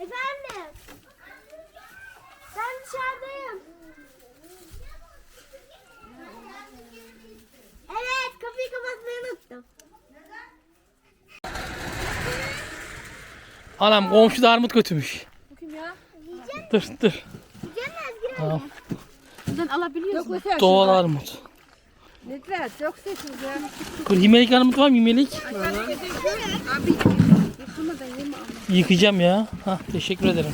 Efendim. Ben dışarıdayım. Evet kapıyı kapatmayı unuttum. Anam komşu da armut götürmüş. Bu kim ya? Dur dur. Gelmez girelim. Tamam. Buradan alabiliyorsun. Yok Doğal armut. Lütfen çok. Kır himelik armut var mı himelik? Abi. Yıkayacağım ya. Hah, teşekkür ederim.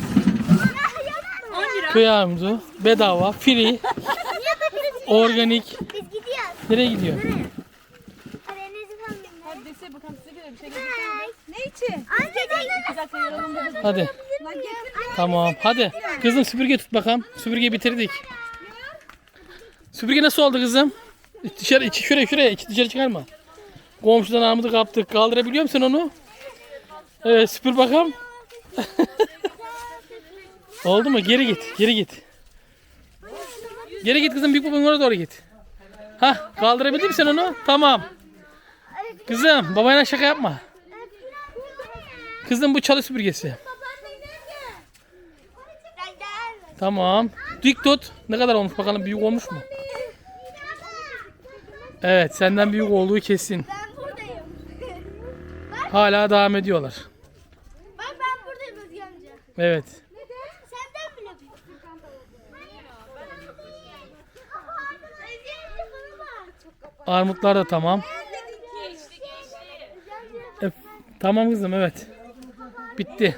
10 lira. Köy armudu. Bedava. Free. Organik. Biz gidiyoruz. Nereye gidiyor? Falan dinle. Hadi dese bakalım size göre bir şey getirsene. Ne için? Dedim. Hadi. Lan getir. Tamam. Hadi. Kızım süpürge tut bakalım. Süpürgeyi bitirdik. Süpürge nasıl oldu kızım? Dışarı içi şuraya şuraya içi dışarı çıkarma. Komşudan armudu kaptık. Kaldırabiliyor musun onu? Evet süpür bakalım. oldu mu? Geri git. Geri git. Geri git kızım. Büyük babanın oraya doğru git. Hah kaldırabildin mi sen onu? Tamam. Kızım babayla şaka yapma. Kızım bu çalı süpürgesi. Tamam. Dik tut. Ne kadar olmuş bakalım büyük olmuş mu? Evet senden büyük olduğu kesin. Hala devam ediyorlar. Evet. Senden bile. Armutlar da tamam. E, tamam kızım evet. Bitti.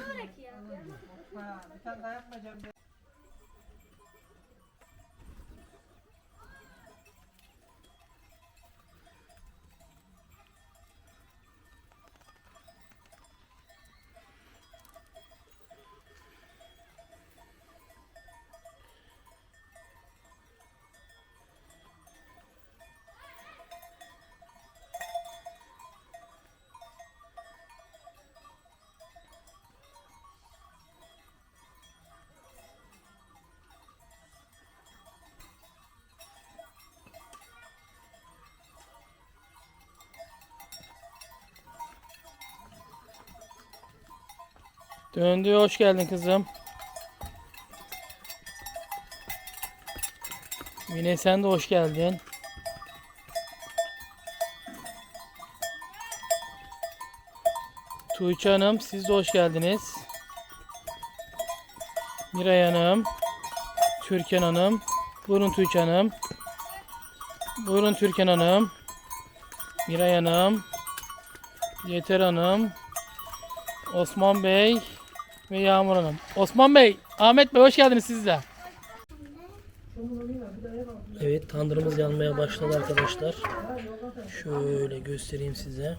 Döndü hoş geldin kızım. Yine sen de hoş geldin. Tuğçe Hanım siz de hoş geldiniz. Miray Hanım. Türkan Hanım. Buyurun Tuğçe Hanım. Buyurun Türkan Hanım. Miray Hanım. Yeter Hanım. Osman Bey ve Yağmur Hanım. Osman Bey, Ahmet Bey hoş geldiniz siz de. Evet tandırımız yanmaya başladı arkadaşlar. Şöyle göstereyim size.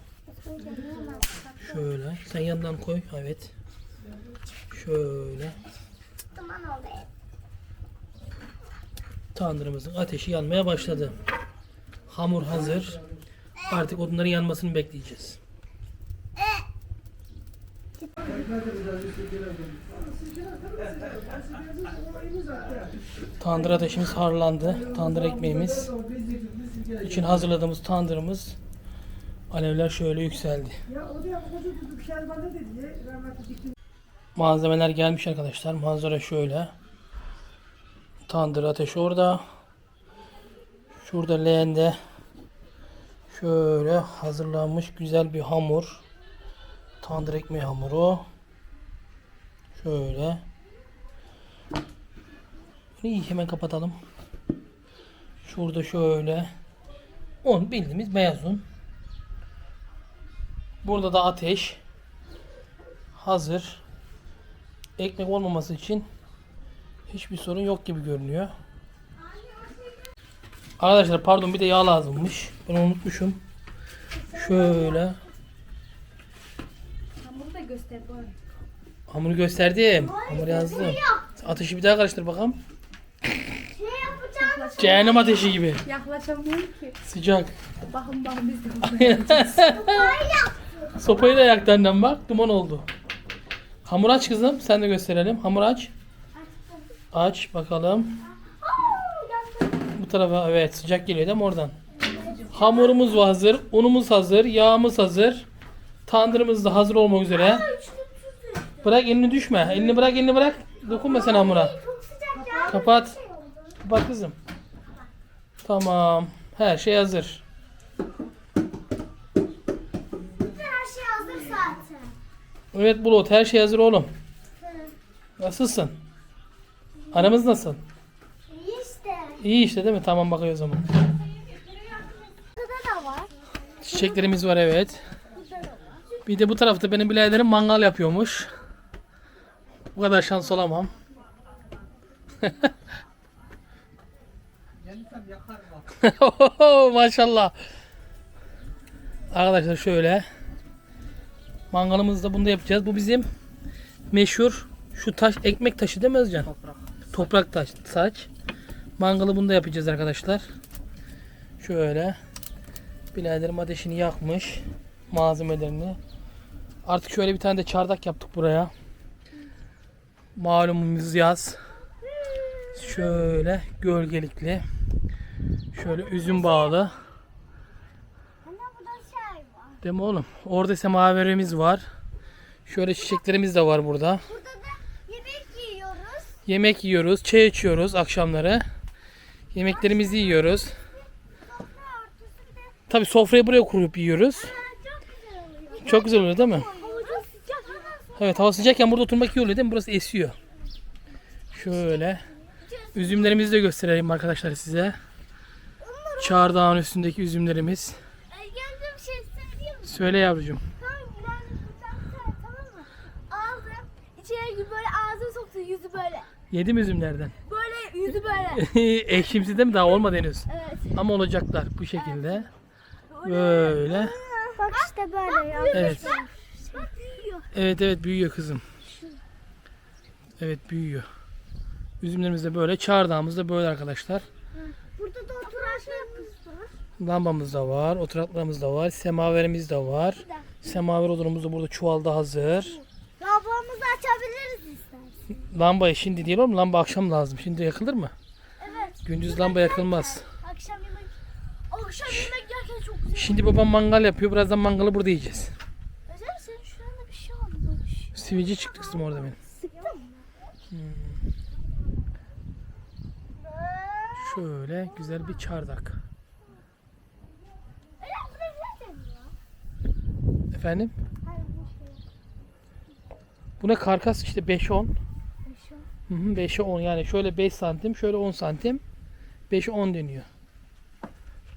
Şöyle. Sen yandan koy. Evet. Şöyle. Tandırımızın ateşi yanmaya başladı. Hamur hazır. Artık odunların yanmasını bekleyeceğiz. Tandır ateşimiz harlandı. Tandır ekmeğimiz için hazırladığımız tandırımız alevler şöyle yükseldi. Malzemeler gelmiş arkadaşlar. Manzara şöyle. Tandır ateş orada. Şurada leğende şöyle hazırlanmış güzel bir hamur. Tandır ekmeği hamuru. Şöyle. Bunu hemen kapatalım. Şurada şöyle. Un bildiğimiz beyaz un. Burada da ateş. Hazır. Ekmek olmaması için hiçbir sorun yok gibi görünüyor. Arkadaşlar pardon bir de yağ lazımmış. Ben unutmuşum. Şöyle. Hamuru da göster bari. Hamuru gösterdim. Hamur yazdım. Ateşi bir daha karıştır bakalım. Ne yapacağım? Cehennem ateşi gibi. Yaklaşamıyorum ki. Sıcak. Bakın bakın biz de Sopayı da yaktı annem bak. Duman oldu. Hamur aç kızım. Sen de gösterelim. Hamur aç. Aç bakalım. Bu tarafa evet sıcak geliyor değil mi oradan? Hamurumuz hazır. Unumuz hazır. Yağımız hazır. Tandırımız da hazır olmak üzere. Bırak elini düşme. Elini bırak elini bırak. Dokunma sen hamura. Sıcak ya. Kapat. Kapat kızım. Tamam. Her şey hazır. Her şey hazır zaten. Evet Bulut her şey hazır oğlum. Nasılsın? Aramız nasıl? İyi işte. İyi işte değil mi? Tamam bakıyor o zaman. Burada da var. Çiçeklerimiz var evet. Bir de bu tarafta benim biraderim mangal yapıyormuş. Bu kadar şans olamam. Maşallah. Arkadaşlar şöyle. Mangalımızı da bunda yapacağız. Bu bizim meşhur şu taş ekmek taşı değil mi Özcan? Toprak. Toprak taş saç. Mangalı bunda yapacağız arkadaşlar. Şöyle. Biraderim ateşini yakmış. Malzemelerini. Artık şöyle bir tane de çardak yaptık buraya. Malumumuz yaz. Şöyle gölgelikli. Şöyle üzüm bağlı. Değil mi oğlum? Orada semaverimiz var. Şöyle çiçeklerimiz de var burada. Burada da yemek yiyoruz. Yemek yiyoruz, çay içiyoruz akşamları. Yemeklerimizi yiyoruz. Tabi sofrayı buraya kurup yiyoruz. Çok güzel oluyor değil mi? Evet hava sıcakken burada oturmak iyi oluyor değil mi? Burası esiyor. Şöyle. Üzümlerimizi de gösterelim arkadaşlar size. Çardağın üstündeki üzümlerimiz. Şey söyleyeyim mi? Söyle yavrucuğum. Böyle ağzını soktu yüzü böyle. Yedim üzümlerden. Böyle yüzü böyle. Ekşimsi de mi daha olmadı henüz. Evet. Ama olacaklar bu şekilde. Böyle. Bak işte böyle ya. Evet. Büyüyor. Evet evet büyüyor kızım. Evet büyüyor. Üzümlerimiz de böyle. Çardağımız da böyle arkadaşlar. Burada da oturaklarımız var. Lambamız da var. Oturaklarımız da var. Semaverimiz de var. Semaver odunumuz da burada çuvalda hazır. Lambamızı açabiliriz istersen. Lambayı şimdi değil oğlum. Lamba akşam lazım. Şimdi yakılır mı? Evet. Gündüz lamba yakılmaz. Akşam yemek Akşam yemek yerken çok güzel. Şimdi babam mangal yapıyor. Birazdan mangalı burada yiyeceğiz. Özel senin şuranda bir şey oldu. Bir şey. Sivilce çıktı kızım orada benim. Mı? Şöyle güzel bir çardak. Efendim? Hayır bu şey. Karkas işte 5-10. Bir şey. Hı hı, 5'e 10 yani şöyle 5 santim şöyle 10 santim 5'e 10 deniyor.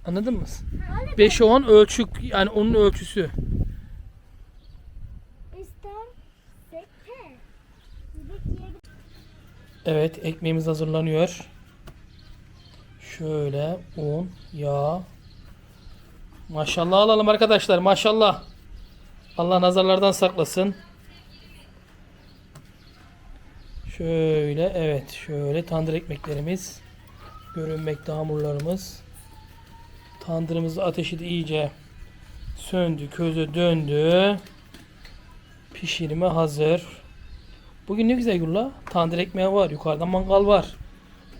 Anladın mı? 5'e 10 ölçü yani onun ölçüsü. İstersek he. Yemek yiyelim. Evet ekmeğimiz hazırlanıyor. Şöyle un, yağ. Maşallah alalım arkadaşlar maşallah. Allah nazarlardan saklasın. Şöyle evet şöyle tandır ekmeklerimiz. Görünmekte hamurlarımız. Tandırımız ateşi de iyice söndü, közü döndü. Pişirime hazır. Bugün ne güzel Gülla. Tandır ekmeği var. Yukarıda mangal var.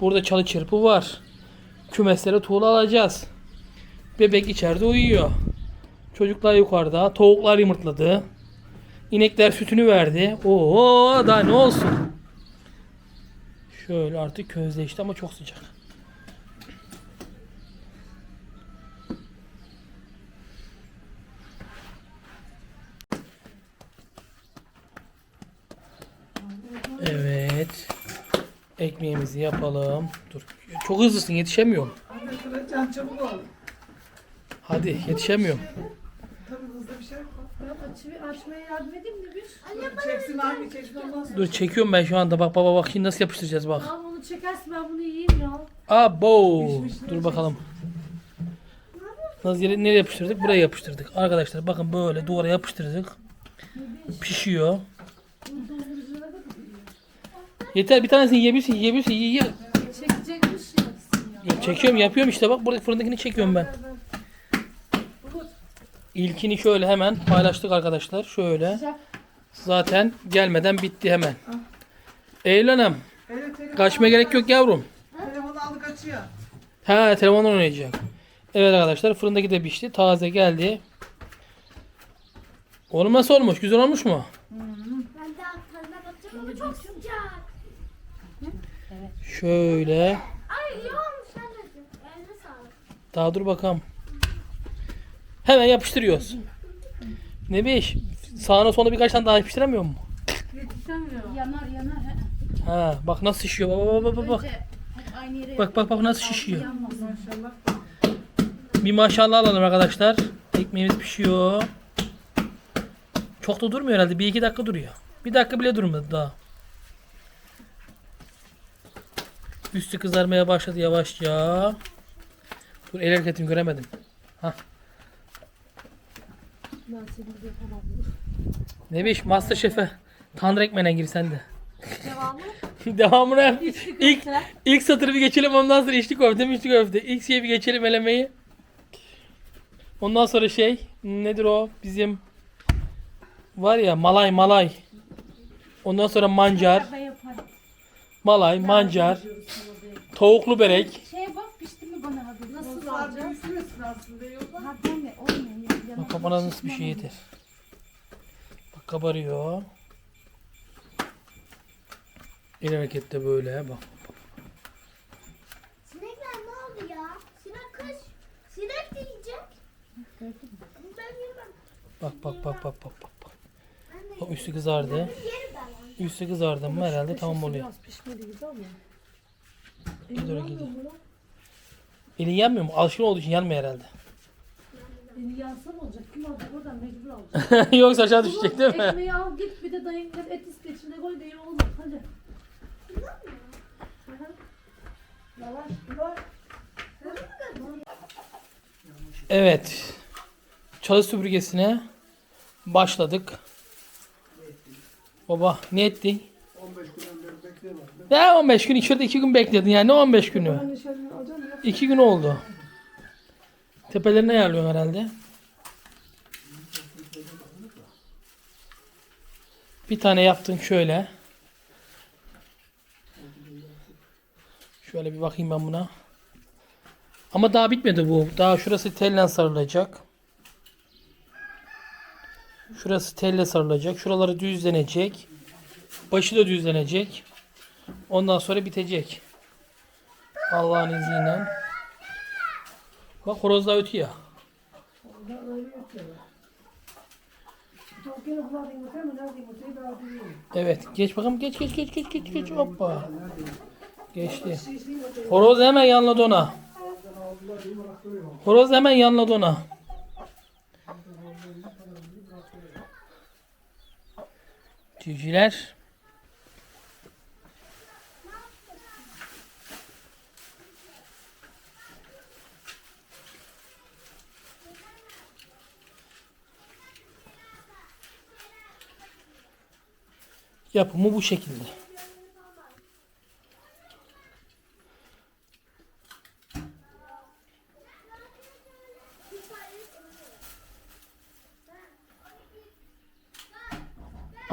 Burada çalı çırpı var. Kümeslere tuğla alacağız. Bebek içeride uyuyor. Çocuklar yukarıda. Tavuklar yumurtladı. İnekler sütünü verdi. Oo daha ne olsun. Şöyle artık közleşti ama çok sıcak. Evet. Ekmeğimizi yapalım. Dur. Çok hızlısın yetişemiyorum. Can çabuk ol. Hadi yetişemiyorum. Tabii hızlı bir şey yok. Aç, açmaya yardım edeyim mi bir? Çeksin hangi çeşme ondan sonra. Dur çekiyorum ben şu anda. Bak baba bak şimdi nasıl yapıştıracağız bak. Tamam onu çekersin ben bunu yiyeyim ya. Abo. Dur bakalım. Nasıl yere, nereye yapıştırdık? Buraya yapıştırdık. Arkadaşlar bakın böyle duvara yapıştırdık. Pişiyor. Yeter bir tanesini yiyebilirsin yiyebilirsin ye, ye. Çekecekmiş ya. Ya Çekiyorum yapıyorum işte bak buradaki fırındakini çekiyorum ben. İlkini şöyle hemen paylaştık arkadaşlar. Şöyle. Zaten gelmeden bitti hemen. Eylül Hanım. Evet, Kaçmaya gerek yok yavrum. telefonu aldı kaçıyor. Ha telefondan oynayacak. Evet arkadaşlar fırındaki de pişti. Taze geldi. Oğlum nasıl olmuş? Güzel olmuş mu? Ben de tadına bakacağım ama çok sıcak. Şöyle. Ay iyi olmuş anneciğim. Eline sağlık. Daha dur bakalım. Hemen yapıştırıyoruz. Ne bir Sağına soluna birkaç tane daha yapıştıramıyor mu? Yanar yanar. he. Ha bak nasıl şişiyor. Bak bak bak bak. Bak bak bak nasıl şişiyor. Bir maşallah alalım arkadaşlar. Ekmeğimiz pişiyor. Çok da durmuyor herhalde. Bir iki dakika duruyor. Bir dakika bile durmadı daha. Üstü kızarmaya başladı yavaşça. Dur el hareketimi göremedim. Hah. Ne biş Masterchef'e Tanrı ekmeğine gir sen de. Devamı. Devamına yap. İlk, ilk satırı bir geçelim ondan sonra içli köfte mi içli köfte. İlk şeyi bir geçelim elemeyi. Ondan sonra şey nedir o bizim var ya malay malay. Ondan sonra mancar. Malay, mancar, tavuklu börek. Şeye bak pişti mi bana hadi. Nasıl alacağız? büyüsün aslında yok. Ha deme olmuyor. Bak kafana nasıl bir şey yeter. Bak kabarıyor. El harekette böyle bak. Sinekler ne oldu ya? Sinek kış. Sinek de yiyecek. Ben yemem. Bak bak bak bak bak bak. bak. Üstü kızardı. yerim. Üstü kızardı mı herhalde tamam oluyor. Biraz pişmedi gibi ama. Bir doğru gidiyor. Elin yanmıyor mu? Alışkın olduğu için yanmıyor herhalde. Beni yansa ne olacak? Kim alacak? Oradan mecbur alacak. Yoksa aşağı düşecek değil mi? Ekmeği al git bir de dayın et iste içinde koy iyi olmaz. Hadi. Yavaş yavaş. Evet. Çalı süpürgesine başladık. Baba ne ettin? 15 günden beri bekliyorlar. Ne 15 gün içeride 2 gün bekledin yani ne 15 günü? Ben nişanını alacağım ya. 2 gün oldu. Tepelerine ayarlıyorsun herhalde. Bir tane yaptın şöyle. Şöyle bir bakayım ben buna. Ama daha bitmedi bu. Daha şurası telle sarılacak. Şurası telle sarılacak. Şuraları düzlenecek. Başı da düzlenecek. Ondan sonra bitecek. Allah'ın izniyle. Bak horoz da ötüyor. Evet. Geç bakalım. Geç geç geç geç geç geç. Hoppa. Geçti. Horoz hemen yanladı ona. Horoz hemen yanladı ona. Civcivler. Yapımı bu şekilde.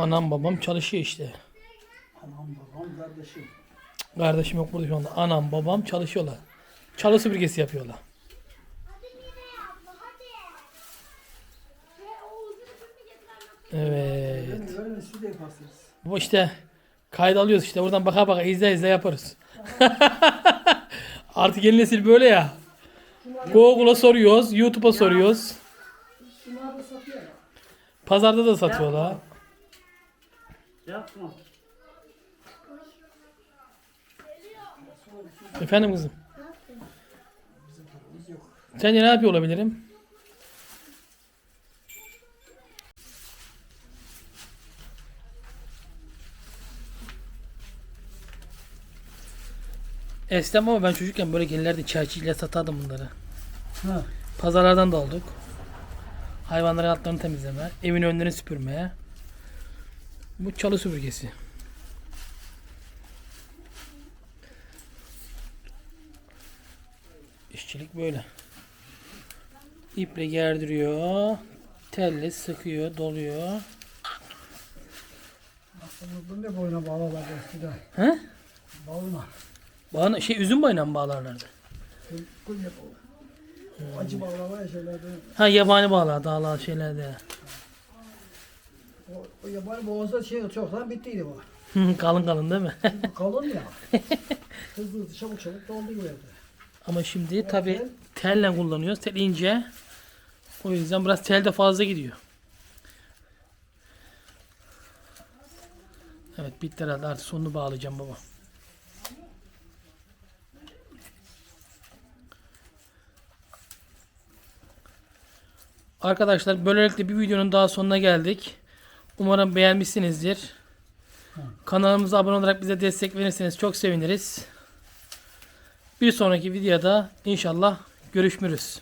Anam babam çalışıyor işte. Anam babam kardeşim. Kardeşim yok burada şu anda. Anam babam çalışıyorlar. Çalı süpürgesi yapıyorlar. Evet. Yaparsınız. Bu işte kayda alıyoruz işte. Oradan baka baka izle izle yaparız. Artık yeni nesil böyle ya. Google'a soruyoruz. YouTube'a soruyoruz. Pazarda da satıyorlar. Yapma. Efendim kızım. Sence ne yapıyor olabilirim? Eskiden ama ben çocukken böyle gelirlerdi çerçiyle satardım bunları. Ha. Pazarlardan da aldık. Hayvanların altlarını temizleme, evin önlerini süpürmeye. Bu çalı süpürgesi. İşçilik böyle. İple gerdiriyor. Telle sıkıyor, doluyor. Aslında ne boyuna bağlarlar eskiden. He? Bağlama. Bağına, şey üzüm bayına mı bağlarlardı? Kul yapalım. Acı bağlama şeylerde. Ha yabani bağlar, dağlar şeylerde. O, o yabani boğazda şey çoktan bittiydi bu. kalın kalın değil mi? Kalın ya. Hızlı hızlı çabuk çabuk doldu giderdi. Ama şimdi tabi telle kullanıyoruz. Tel ince. O yüzden biraz tel de fazla gidiyor. Evet bitti herhalde artık sonunu bağlayacağım baba. Arkadaşlar böylelikle bir videonun daha sonuna geldik. Umarım beğenmişsinizdir. Kanalımıza abone olarak bize destek verirseniz çok seviniriz. Bir sonraki videoda inşallah görüşürüz.